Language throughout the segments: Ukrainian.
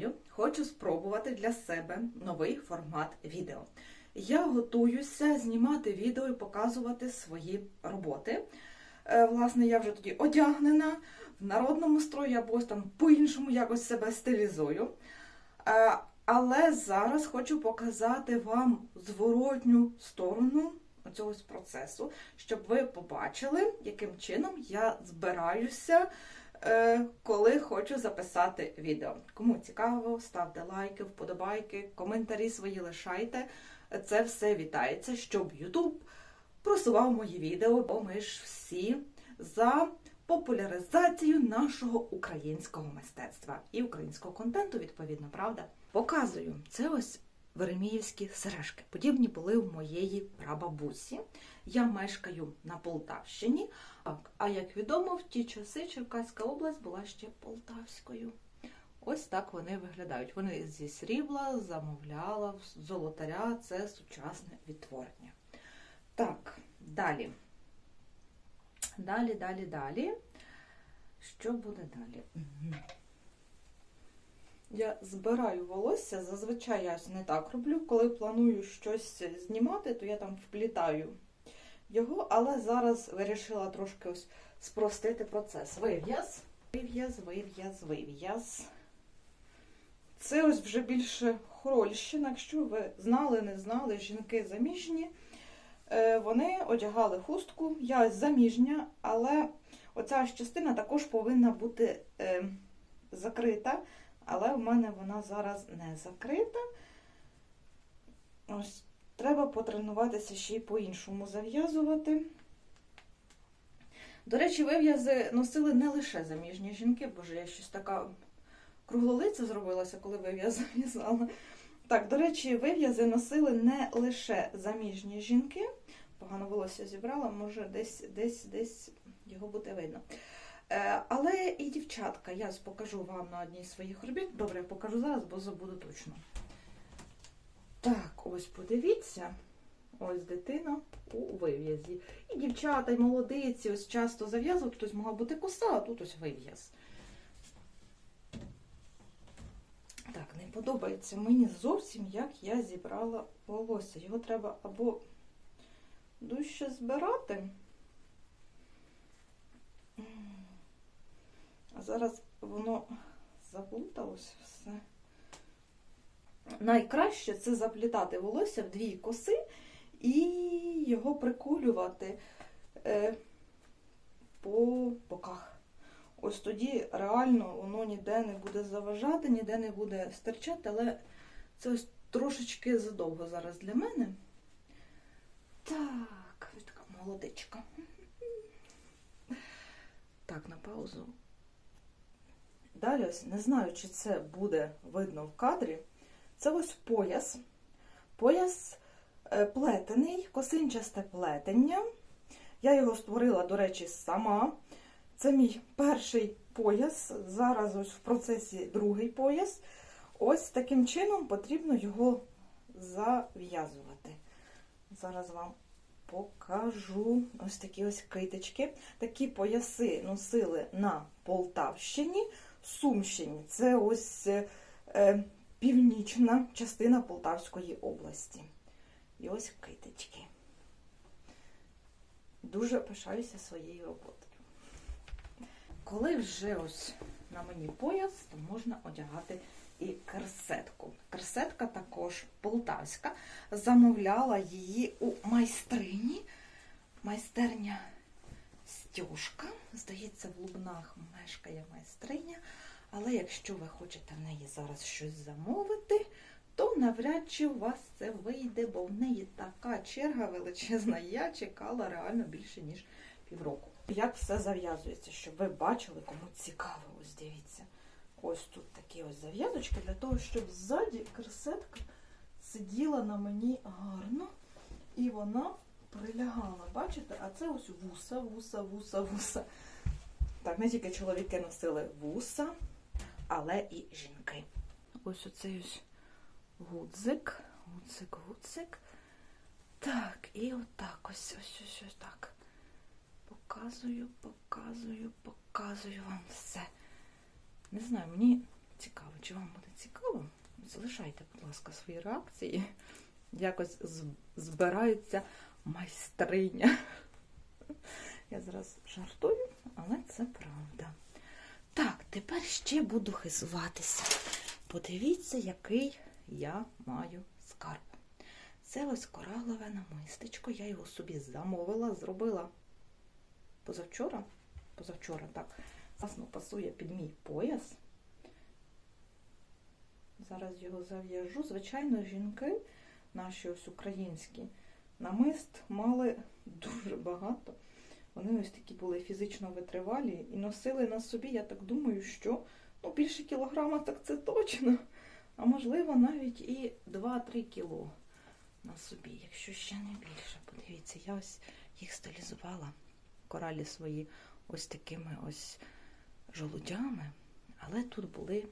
Вітаю! Хочу спробувати для себе новий формат відео. Я готуюся знімати відео і показувати свої роботи. Е, Власне, я вже тоді одягнена в народному строї або там по-іншому якось себе стилізую. Е, Але зараз хочу показати вам зворотню сторону цього процесу, щоб ви побачили, яким чином я збираюся коли хочу записати відео. Кому цікаво, ставте лайки, вподобайки, коментарі свої лишайте. Це все вітається, щоб YouTube просував мої відео, бо ми ж всі за популяризацію нашого українського мистецтва і українського контенту, відповідно, правда? Показую. Це ось Вереміївські сережки. Подібні були в моєї прабабусі. Я мешкаю на Полтавщині. А як відомо, в ті часи Черкаська область була ще Полтавською. Ось так вони виглядають. Вони зі срібла замовляла золотаря, це сучасне відтворення. Так, далі. Далі, далі, далі. Що буде далі? Я збираю волосся, зазвичай я не так роблю. Коли планую щось знімати, то я там вплітаю його, але зараз вирішила трошки ось спростити процес. Вив'яз, вив'яз, вив'яз, вив'яз. Це ось вже більше Хорольщина. Якщо ви знали, не знали, жінки заміжні, е, вони одягали хустку. Я заміжня, але оця частина також повинна бути е, закрита, але в мене вона зараз не закрита. Ось Треба потренуватися ще й по-іншому зав'язувати. До речі, вив'язи носили не лише заміжні жінки, боже, я щось така круглолиця зробилася, коли вив'яз зав'язала. Так, до речі, вив'язи носили не лише заміжні жінки. Погано волосся зібрала, може десь десь, десь його буде видно. Е, але і дівчатка, я покажу вам на одній з своїх робіт. Добре, я покажу зараз, бо забуду точно. Так, ось подивіться, ось дитина у вив'язі. І дівчата, і молодиці ось часто зав'язують, хтось могла бути коса, а тут ось вив'яз. Так, не подобається мені зовсім, як я зібрала волосся. Його треба або дужче збирати. Зараз воно заплуталось все. Найкраще це заплітати волосся в дві коси і його приколювати е, по боках. Ось тоді реально воно ніде не буде заважати, ніде не буде стирчати, але це ось трошечки задовго зараз для мене. Так, така молодичка. Так, на паузу. Далі ось не знаю, чи це буде видно в кадрі. Це ось пояс. Пояс е, плетений, косинчасте плетення. Я його створила, до речі, сама. Це мій перший пояс. Зараз ось в процесі другий пояс. Ось таким чином потрібно його зав'язувати. Зараз вам покажу ось такі ось китички. Такі пояси носили на Полтавщині, Сумщині. Це ось. Е, північна частина Полтавської області. І ось китички. Дуже пишаюся своєю роботою. Коли вже ось на мені пояс, то можна одягати і керсетку. Керсетка також полтавська. Замовляла її у майстрині. Майстерня Стюшка. Здається, в Лубнах мешкає майстриня. Але якщо ви хочете в неї зараз щось замовити, то навряд чи у вас це вийде, бо в неї така черга величезна. Я чекала реально більше, ніж півроку. Як все зав'язується, щоб ви бачили, кому цікаво, ось дивіться. Ось тут такі ось зав'язочки, для того, щоб ззаді кресетка сиділа на мені гарно і вона прилягала. Бачите? А це ось вуса, вуса, вуса, вуса. Так, не тільки чоловіки носили вуса, але і жінки. Ось оцей ось гудзик, гудзик, гудзик. Так, і отак ось ось ось ось так. Показую, показую, показую вам все. Не знаю, мені Цікаво, чи вам буде цікаво? Залишайте, будь ласка, свої реакції. Якось з- збирається майстриня. Я зараз жартую, але це правда. Так, тепер ще буду хизуватися. Подивіться, який я маю скарб. Це ось коралове намистечко. Я його собі замовила, зробила позавчора. Позавчора, так. Класно пасує під мій пояс. Зараз його зав'яжу. Звичайно, жінки, наші ось українські, намист мали дуже багато. Вони ось такі були фізично витривалі і носили на собі, я так думаю, що ну, більше кілограма, так це точно. А можливо, навіть і 2-3 кіло на собі, якщо ще не більше. Подивіться, я ось їх стилізувала, коралі свої ось такими ось жолудями, але тут були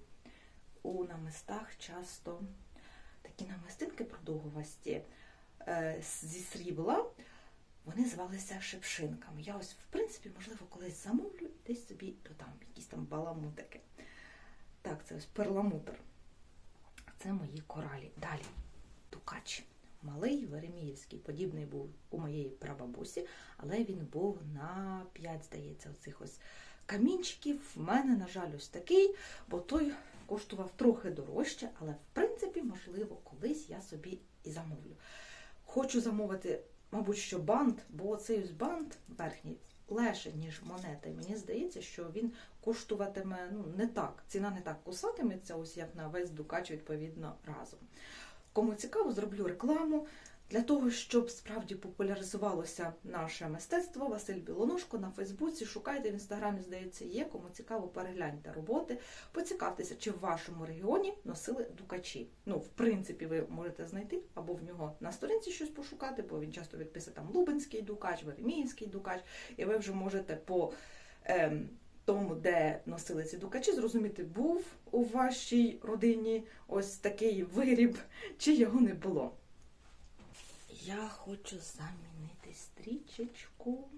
у намистах часто такі намистинки продовгувасті зі срібла. Вони звалися шипшинками. Я ось, в принципі, можливо, колись замовлю і десь собі додам якісь там баламутики. Так, це ось перламутр. Це мої коралі. Далі Тукач. Малий Вереміївський, подібний був у моєї прабабусі, але він був на 5, здається, оцих ось камінчиків. В мене, на жаль, ось такий, бо той коштував трохи дорожче, але в принципі, можливо, колись я собі і замовлю. Хочу замовити, мабуть, що бант, бо цей бант верхній легше, ніж монета. І мені здається, що він коштуватиме ну, не так. Ціна не так кусатиметься, ось як на весь дукач, відповідно, разом. Кому цікаво, зроблю рекламу. Для того, щоб справді популяризувалося наше мистецтво, Василь Білоножко на Фейсбуці. Шукайте в інстаграмі, здається, є. Кому цікаво, перегляньте роботи. Поцікавтеся, чи в вашому регіоні носили дукачі. Ну, в принципі, ви можете знайти або в нього на сторінці щось пошукати, бо він часто відписує там Лубенський дукач, Вереміївський дукач, і ви вже можете по. Ем, тому, де носили ці дукачі, зрозуміти, був у вашій родині ось такий виріб, чи його не було. Я хочу замінити стрічечку.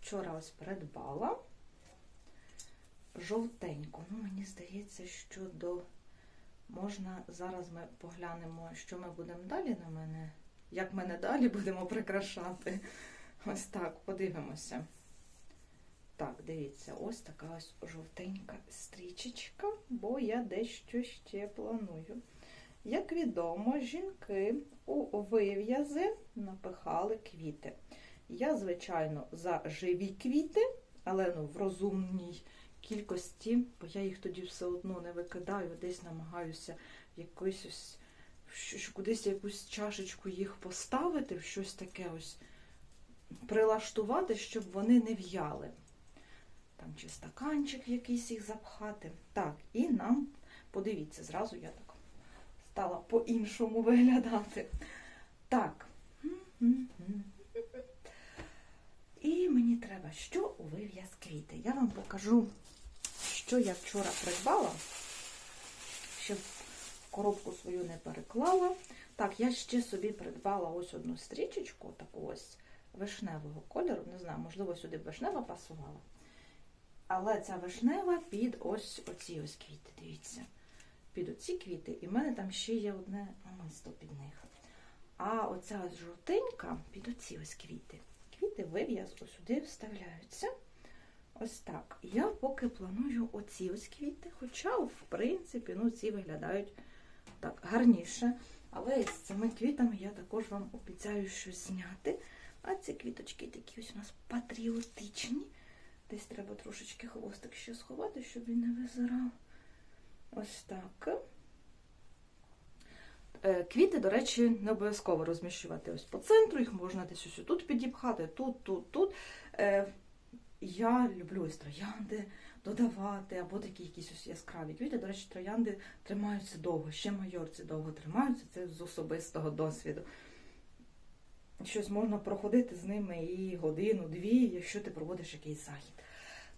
Вчора ось придбала жовтеньку. Ну, мені здається, що до можна зараз ми поглянемо, що ми будемо далі на мене. Як мене далі будемо прикрашати. Ось так, подивимося. Так, дивіться, ось така ось жовтенька стрічечка, бо я дещо ще планую. Як відомо, жінки у вив'язи напихали квіти. Я, звичайно, за живі квіти, але ну, в розумній кількості, бо я їх тоді все одно не викидаю, десь намагаюся в якусь ось, що- що кудись якусь чашечку їх поставити, в щось таке ось прилаштувати, щоб вони не в'яли. Там чи стаканчик якийсь їх запхати. Так, і нам, подивіться, зразу я так стала по-іншому виглядати. Так. І мені треба, що у вив'яз квіти. Я вам покажу, що я вчора придбала, щоб коробку свою не переклала. Так, я ще собі придбала ось одну стрічечку, таку ось вишневого кольору. Не знаю, можливо, сюди б вишнева пасувала. Але ця вишнева під ось оці ось квіти, дивіться. Під оці квіти. І в мене там ще є одне намисто під них. А оця жовтенька під оці ось квіти. Квіти вив'яз ось сюди вставляються. Ось так. Я поки планую оці ось квіти, хоча, в принципі, ну, ці виглядають так гарніше. Але з цими квітами я також вам обіцяю щось зняти. А ці квіточки такі ось у нас патріотичні. Десь треба трошечки хвостик ще сховати, щоб він не визирав. Ось так. Е, Квіти, до речі, не обов'язково розміщувати ось по центру, їх можна десь ось тут підіпхати, тут, тут, тут. Е, Я люблю ось троянди додавати, або такі якісь ось яскраві квіти. До речі, троянди тримаються довго, ще майорці довго тримаються, це з особистого досвіду. Щось можна проходити з ними і годину-дві, якщо ти проводиш якийсь захід.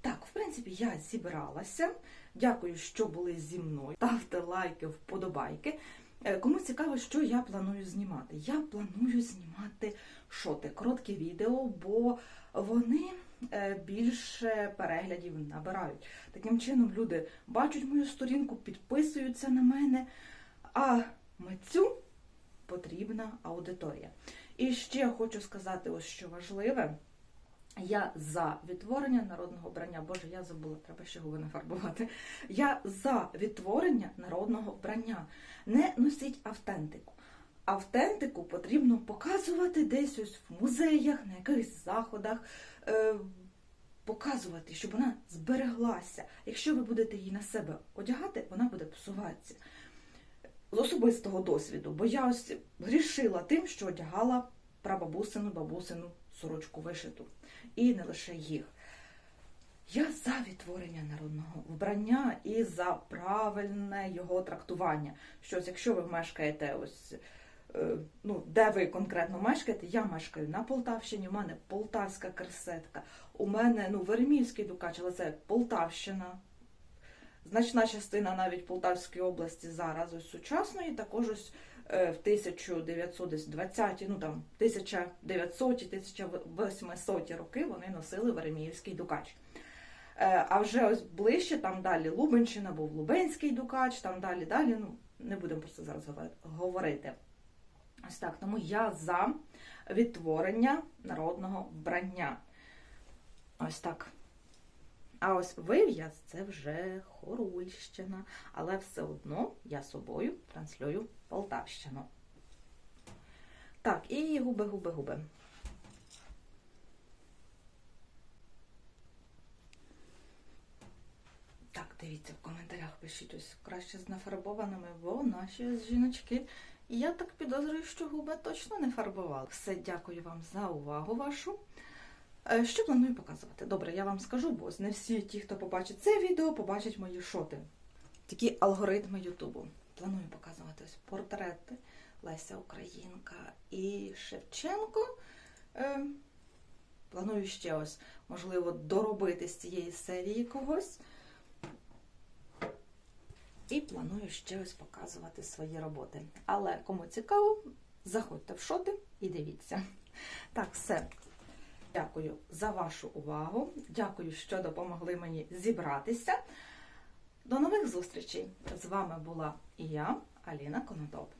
Так, в принципі, я зібралася. Дякую, що були зі мною. Ставте лайки, вподобайки. Е, Кому цікаво, що я планую знімати? Я планую знімати шоти, короткі відео, бо вони е, більше переглядів набирають. Таким чином люди бачать мою сторінку, підписуються на мене, а митцю потрібна аудиторія. І ще хочу сказати, ось що важливе. Я за відтворення народного вбрання. Боже, я забула, треба ще губи не фарбувати. Я за відтворення народного вбрання. Не носіть автентику. Автентику потрібно показувати десь ось в музеях, на якихось заходах, е, показувати, щоб вона збереглася. Якщо ви будете її на себе одягати, вона буде псуватися. З особистого досвіду, бо я ось грішила тим, що одягала прабабусину, бабусину сорочку вишиту. І не лише їх. Я за відтворення народного вбрання і за правильне його трактування. Щось, якщо ви мешкаєте ось. е, Ну, де ви конкретно мешкаєте? Я мешкаю на Полтавщині, у мене полтавська керсетка, у мене ну, Вереміївський дукач, але це Полтавщина. Значна частина навіть Полтавської області зараз ось сучасної, також ось в 1920, ну там 1900-1800 роки вони носили Вереміївський дукач. Е, А вже ось ближче, там далі Лубенщина був Лубенський дукач, там далі, далі, ну не будемо про це зараз говорити. Ось так, тому я за відтворення народного вбрання. Ось так. А ось вив'яз це вже Хорульщина, але все одно я собою транслюю Полтавщину. Так, і губи, губи, губи. Так, дивіться в коментарях пишіть ось краще з нафарбованими, бо наші жіночки. Я так підозрюю, що губи точно не фарбували. Все, дякую вам за увагу вашу. Е, Що планую показувати? Добре, я вам скажу, бо не всі ті, хто побачить це відео, побачать мої шоти. Такі алгоритми Ютубу. Планую показувати ось портрети Леся Українка і Шевченко. Е, Планую ще ось, можливо, доробити з цієї серії когось. І планую ще ось показувати свої роботи. Але кому цікаво, заходьте в шоти і дивіться. Так, все. Дякую за вашу увагу. Дякую, що допомогли мені зібратися. До нових зустрічей! З вами була і я, Аліна Конотоп.